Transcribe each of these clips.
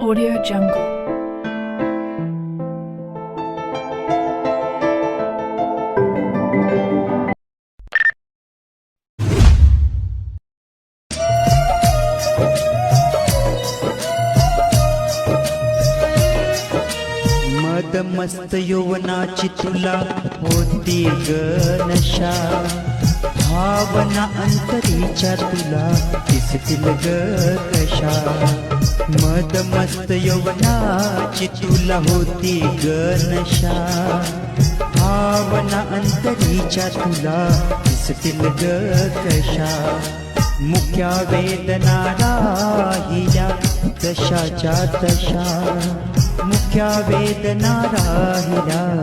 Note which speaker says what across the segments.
Speaker 1: Audio Jungle.
Speaker 2: मद मस्त यौवनाची तुला होती ग नशा भावना अंतरीच्या तुला दिसतील ग कशा मद मस्त यवनाची तुला होती ग नशा. भावना अंतरीच्या तुला दिसतील ग कशा मुख्या वेदना राहिल्या तशाच्या तशा. मुख्या वेदना राहिल्या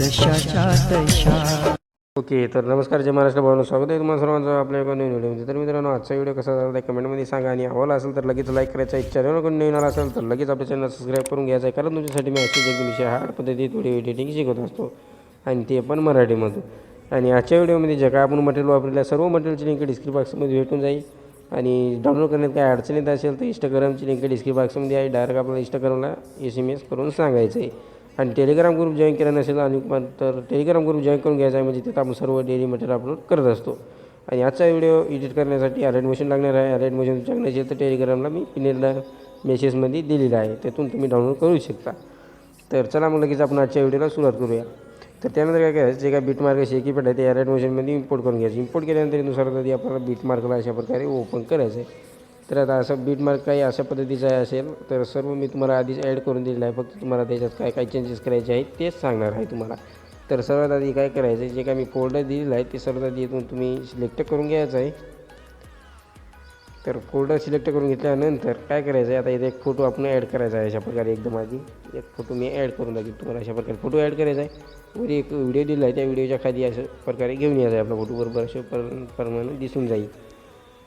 Speaker 2: तशाच्या तशा.
Speaker 3: ओके तर नमस्कार जय महाराष्ट्र भावना स्वागत आहे तुम्हाला सर्वांचं आपल्या एका नवीन व्हिडिओमध्ये. तर मित्रांनो आजचा व्हिडिओ कसा झाला आहे कमेंटमध्ये सांगा आणि आवडला असेल तर लगेच लाईक करायचा आहे. कोण नवीन आला असेल तर लगेच आपल्या चॅनल सबस्क्राईब करून घ्यायचं आहे. कारण तुमच्यासाठी मी अशी एकदम विषय हार्ड पद्धतीत व्हिडिओ एडिटिंग शिकवत असतो. आणि ते पण मराठीमधून. आणि आजच्या व्हिडिओमध्ये जे काय आपण मटेरियल वापरलं सर्व मटेरियलची लिंक डिस्क्रिप्शन बॉक्समध्ये भेटून जाईल. आणि डाउनलोड करण्यात काय अडचण येत असेल तर इंस्टाग्रामची लिंक डिस्क्रिप्शन बॉक्समध्ये आहे. डायरेक्ट आपल्याला इंस्टाग्रामला एस एम एस करून सांगायचं आहे. आणि टेलिग्राम ग्रुप जॉईन केला नसेल आणि तर टेलिग्राम ग्रुप जॉईन करून घ्यायचा आहे. म्हणजे तिथं आपण सर्व डेली मटेरियल अपलोड करत असतो. आणि आजचा व्हिडिओ एडिट करण्यासाठी अरेड मशीन लागणार आहे. अरेड मशीन तुमच्याकडे असेल तर टेलिग्रामला मी पिनेला मेसेजमध्ये दिलेला आहे. त्यातून तुम्ही डाउनलोड करू शकता. तर चला मग लगेच आपण आजच्या व्हिडिओला सुरुवात करूया. तर त्यानंतर काय करायचं? जे काय बीट मार्क शेकीपेट आहे ते अरेड मशीनमध्ये इम्पोर्ट करून घ्यायचं. इम्पोर्ट केल्यानंतरनुसार आधी आपल्याला बीट मार्कला अशा प्रकारे ओपन करायचं आहे. तर आता असं बीट मार्क काही अशा पद्धतीचं आहे असेल तर सर्व मी तुम्हाला आधीच ॲड करून दिलेलं आहे. फक्त तुम्हाला त्याच्यात काय काय चेंजेस करायचे आहेत तेच सांगणार आहे तुम्हाला. तर सर्वात आधी काय करायचं आहे जे काय मी फोल्डर दिलेलं आहे ते सर्वात आधी इथून तुम्ही सिलेक्ट करून घ्यायचं आहे. तर फोल्डर सिलेक्ट करून घेतल्यानंतर काय करायचं आहे आता इथे एक फोटो आपण ॲड करायचा आहे अशा प्रकारे एकदम आधी. एक फोटो मी ॲड करून दाखवेल तुम्हाला अशा प्रकारे फोटो ॲड करायचा आहे. वर एक व्हिडिओ दिला आहे त्या व्हिडिओच्या खाली अशा प्रकारे घेऊन यायचा आहे. आपला फोटो बरोबर अशा पर प्रमाणे दिसून जाईल.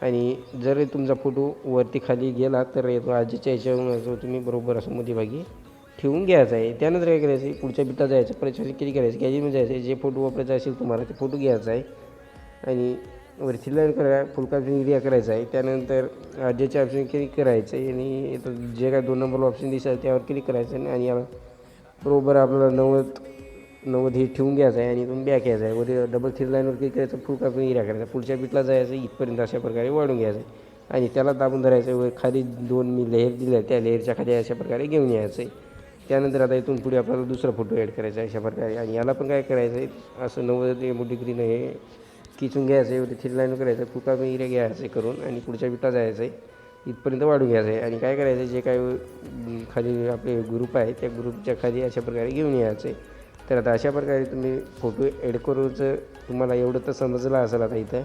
Speaker 3: आणि जर तुमचा फोटो वरती खाली गेला तर येतो आजीच्या याच्या तुम्ही बरोबर असं मध्यभागी ठेवून घ्यायचा आहे. त्यानंतर काय करायचं आहे? पुढच्या बिटा जायचं परत किती करायचं? गॅलरीमध्ये जायचं आहे. जे फोटो वापरायचा असेल तुम्हाला ते फोटो घ्यायचा आहे. आणि वरती लाईन करा फुल एरिया करायचा आहे. त्यानंतर आजीच्या ऑप्शन क्लिक करायचं आहे. आणि जे काय दोन नंबर ऑप्शन दिसेल त्यावर क्लिक करायचं आणि याला बरोबर आपल्याला नव्वद नव्वद हे ठेवून घ्यायचं आहे आणि इथून बॅक यायचं आहे. वरती डबल थ्री लाईनवर क्लिक करायचं फुल कापून इरा करायचा पुढच्या बीटला जायचं इथपर्यंत अशा प्रकारे वाढून घ्यायचं आहे. आणि त्याला दाबून धरायचं आहे. वर खाली दोन मी लेअर दिल्या त्या लेअरच्या खाली अशा प्रकारे घेऊन यायचं आहे. त्यानंतर आता इथून पुढे आपल्याला दुसरा फोटो ॲड करायचा आहे अशा प्रकारे. आणि याला पण काय करायचं आहे असं नव्वद डिग्रीनं हे किचून घ्यायचं आहे. थ्री लाईन करायचं आहे. फुल कापून एरिया घ्यायचं करून आणि पुढच्या बिटा जायचं आहे. इथपर्यंत वाढून घ्यायचं आहे. आणि काय करायचं आहे जे काय खाली आपले ग्रुप आहे त्या ग्रुपच्या खाली अशा प्रकारे घेऊन यायचं आहे. तर आता अशा प्रकारे तुम्ही फोटो ॲड करूचं तुम्हाला एवढं तर समजलं असेल आता इथं.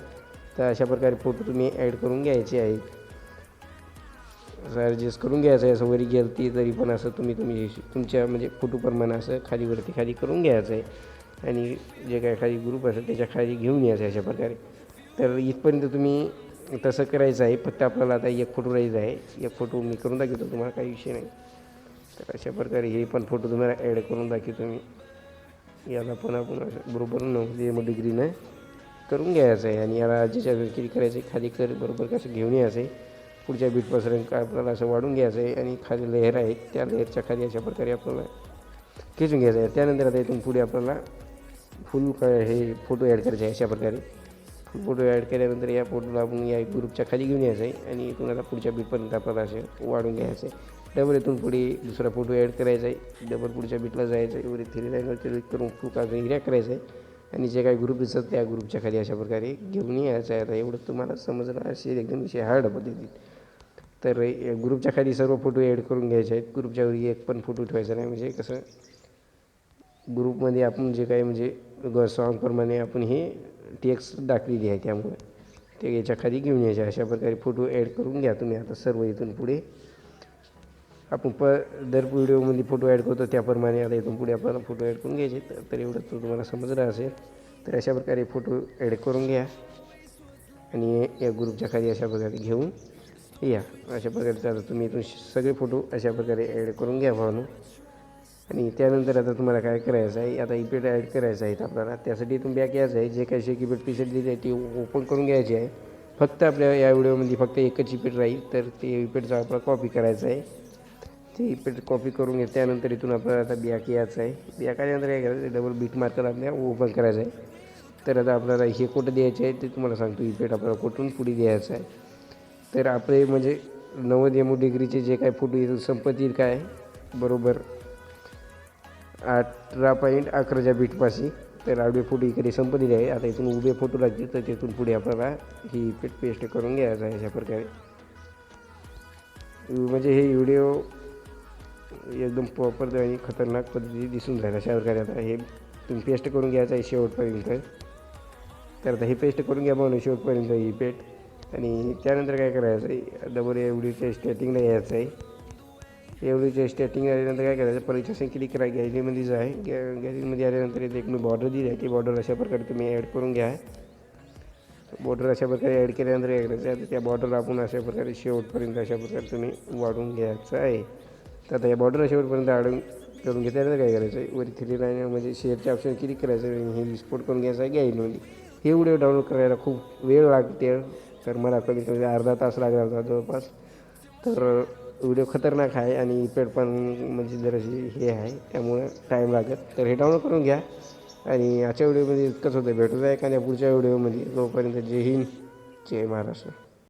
Speaker 3: तर अशा प्रकारे फोटो तुम्ही ॲड करून घ्यायचे आहेत. असं ॲडजस्ट करून घ्यायचं आहे. असं वरी गेलती तरी पण असं तुम्ही तुम्ही तुमच्या म्हणजे फोटोप्रमाणे असं खालीवरती खाली करून घ्यायचं आहे. आणि जे काय खाली ग्रुप असेल त्याच्याखाली घेऊन यायचं आहे अशा प्रकारे. तर इथपर्यंत तुम्ही तसं करायचं आहे. फक्त आपल्याला आता एक फोटो राहायचा आहे. एक फोटो मी करून दाखवतो. तुम्हाला काही विषय नाही. तर अशा प्रकारे हे पण फोटो तुम्हाला ॲड करून दाखवतो मी. याला पण आपण असं बरोबर नव्वद डिग्रीनं करून घ्यायचं आहे. आणि याला ज्याच्या किती करायचं आहे खाली कर बरोबर कसं घेऊन यायचं आहे. पुढच्या बीटपासून काय आपल्याला असं वाढून घ्यायचं आहे. आणि खाली लेअर आहेत त्या लेअरच्या खाली अशा प्रकारे आपल्याला खेचून घ्यायचं आहे. त्यानंतर आता इथून पुढे आपल्याला फुल हे फोटो ॲड करायचे आहे अशा प्रकारे. फुल फोटो ॲड केल्यानंतर या फोटोला आपण या ग्रुपच्या खाली घेऊन यायचं आहे. आणि इथून आता पुढच्या बीटपर्यंत आपल्याला असे वाढून घ्यायचं आहे. डबल इथून पुढे दुसरा फोटो ॲड करायचा आहे. डबल पुढच्या बीटला जायचं आहे. वरती थ्री लाईनवर करून फुल काढून एरिया करायचं आहे. आणि जे काही ग्रुप दिसतात त्या ग्रुपच्या खाली अशा प्रकारे घेऊन यायचं आहे. आता एवढं तुम्हाला समजणं असे एकदम विषय हार्ड पद्धतीत. तर या ग्रुपच्या खाली सर्व फोटो ॲड करून घ्यायचे आहेत. ग्रुपच्या वरी एक पण फोटो ठेवायचा नाही. म्हणजे कसं ग्रुपमध्ये आपण जे काही म्हणजे ग सॉंगप्रमाणे आपण हे टेक्स्ट दाखलेली आहे त्यामुळे. ते याच्या खाली घेऊन यायचे. अशा प्रकारे फोटो ॲड करून घ्या तुम्ही. आता सर्व इथून पुढे आपण प दर व्हिडिओमध्ये फोटो ॲड करतो त्याप्रमाणे आता इथून पुढे आपण फोटो ॲड करून घ्यायचे तर- एवढं तो तुम्हाला समजलं असेल तर अशा प्रकारे फोटो ॲड करून घ्या आणि या ग्रुपच्या खाली अशा प्रकारे घेऊन या अशा प्रकारे आता तुम्ही इथून सगळे फोटो अशा प्रकारे ॲड करून घ्या भावनं आणि त्यानंतर आता तुम्हाला काय करायचं आहे आता इपेड ॲड करायचं आहे आपल्याला त्यासाठी इथून बॅक यायचं आहे जे काही शेकीपेड पिसेट दिली आहे ती ओपन करून घ्यायची आहे फक्त आपल्या या व्हिडिओमध्ये फक्त एकच इपेड राहील तर ते इपेडचा आपला कॉपी करायचा आहे ते पेट कॉपी करून घेते. त्यानंतर इथून आपल्याला आता बिया यायचं आहे. बिया काढल्यानंतर काय करायचं डबल बीट मार्कर आपल्या ओपन करायचं आहे. तर आता आपल्याला हे कुठं द्यायचे आहे ते तुम्हाला सांगतो. ही पेट आपल्याला कुठून पुढे द्यायचं आहे. तर आपले म्हणजे नव्वद एम डिग्रीचे जे काय फोटो येतील संपत्ती काय? बरोबर. अठरा पॉईंट अकराच्या बीटपाशी तर आडवे फोटो इकडे संपत्ती दिले आहे आता इथून उभे फोटो लागतील तर तिथून पुढे आपल्याला ही पेट पेस्ट करून घ्यायचं आहे अशा प्रकारे. म्हणजे हे व्हिडिओ एकदम प्रॉपर आणि खतरनाक पद्धती दिसून राहील. अशा प्रकारे आता हे तुम्ही पेस्ट करून घ्यायचं आहे शेवटपर्यंत. तर आता हे पेस्ट करून घ्या म्हणून शेवटपर्यंत ही पेट. आणि त्यानंतर काय करायचं आहे? डबल एवढीच्या स्टार्टिंगला यायचं आहे. एवढीच्या स्टार्टिंग आल्यानंतर काय करायचं? परीक्षा क्लिक करा. गॅलरीमध्ये आहे गॅ गॅलरीमध्ये आल्यानंतर इथे एक मी बॉर्डर दिली आहे. ती बॉर्डर अशा प्रकारे तुम्ही ॲड करून घ्या. बॉर्डर अशा प्रकारे ॲड केल्यानंतर काय करायचं आहे? त्या बॉर्डर आपण अशा प्रकारे शेवटपर्यंत अशा प्रकारे तुम्ही वाढून घ्यायचं आहे. तर आता या बॉर्डर शेवटपर्यंत आडून करून घेतल्यानंतर काय करायचं? आहे वरी थ्री लाईन म्हणजे शेअरचे ऑप्शन क्लिक करायचं? आणि हे विस्फोट करून घ्यायचं आहे गॅलरीमध्ये हे व्हिडिओ डाउनलोड करायला खूप वेळ लागते. तर मला कमीत कमी अर्धा तास लागला होता जवळपास. तर व्हिडिओ खतरनाक आहे आणि पेड पण म्हणजे जराशी हे आहे. त्यामुळे टाईम लागत. तर हे डाउनलोड करून घ्या. आणि आजच्या व्हिडिओमध्ये इतकंच होतं. भेटूया एखाद्या पुढच्या व्हिडिओमध्ये तोपर्यंत जय हिंद जय महाराष्ट्र.